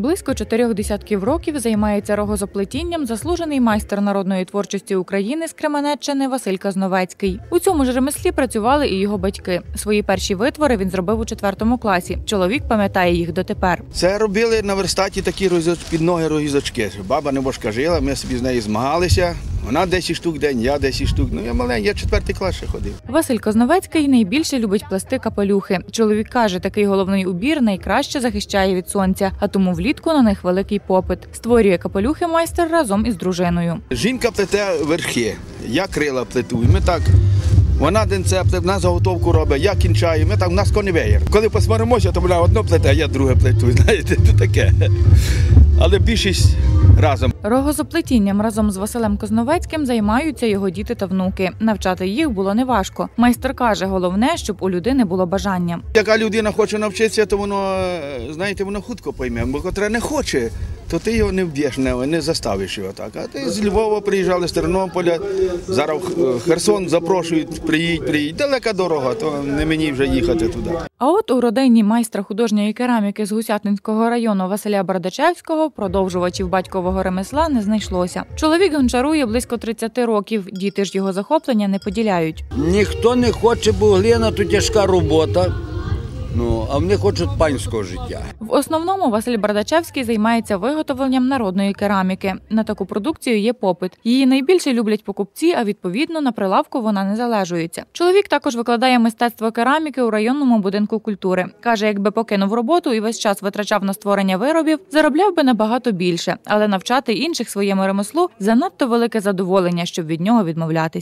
Близько чотирьох десятків років займається рогозоплетінням заслужений майстер народної творчості України з Кременеччини Василь Казновецький. У цьому ж ремеслі працювали і його батьки. Свої перші витвори він зробив у четвертому класі. Чоловік пам'ятає їх дотепер. Це робили на верстаті такі під ноги рогізочки. Баба не жила, ми собі з нею змагалися. Вона 10 штук в день, я 10 штук. Ну я маленький, я четвертий клас ще ходив. Василь Козновецький найбільше любить плести капелюхи. Чоловік каже, такий головний убір найкраще захищає від сонця, а тому влітку на них великий попит. Створює капелюхи майстер разом із дружиною. Жінка плете верхи, я крила плету. І ми так. Вона денце плете, вона заготовку робить, я кінчаю, ми так, у нас конвеєр. Коли посваримося, то вона одно плете, а я друге плету. Знаєте, то таке. Але більшість разом. Рогозоплетінням разом з Василем Козновецьким займаються його діти та внуки. Навчати їх було неважко. Майстер каже, головне, щоб у людини було бажання. Яка людина хоче навчитися, то воно, е, знаєте, воно хутко пойме. Бо котра не хоче, то ти його не вб'єш, не, не заставиш його так. А ти з Львова приїжджали, з Тернополя, зараз Херсон запрошують, приїдь, приїдь. Далека дорога, то не мені вже їхати туди. А от у родині майстра художньої кераміки з Гусятинського району Василя Бардачевського продовжувачів батькового ремесла не знайшлося. Чоловік гончарує близько 30 років. Діти ж його захоплення не поділяють. Ніхто не хоче, бо глина то тяжка робота. Ну, а вони хочуть панського життя. В основному Василь Бардачевський займається виготовленням народної кераміки. На таку продукцію є попит. Її найбільше люблять покупці, а відповідно на прилавку вона не залежується. Чоловік також викладає мистецтво кераміки у районному будинку культури. каже, якби покинув роботу і весь час витрачав на створення виробів, заробляв би набагато більше, але навчати інших своєму ремеслу занадто велике задоволення, щоб від нього відмовлятися.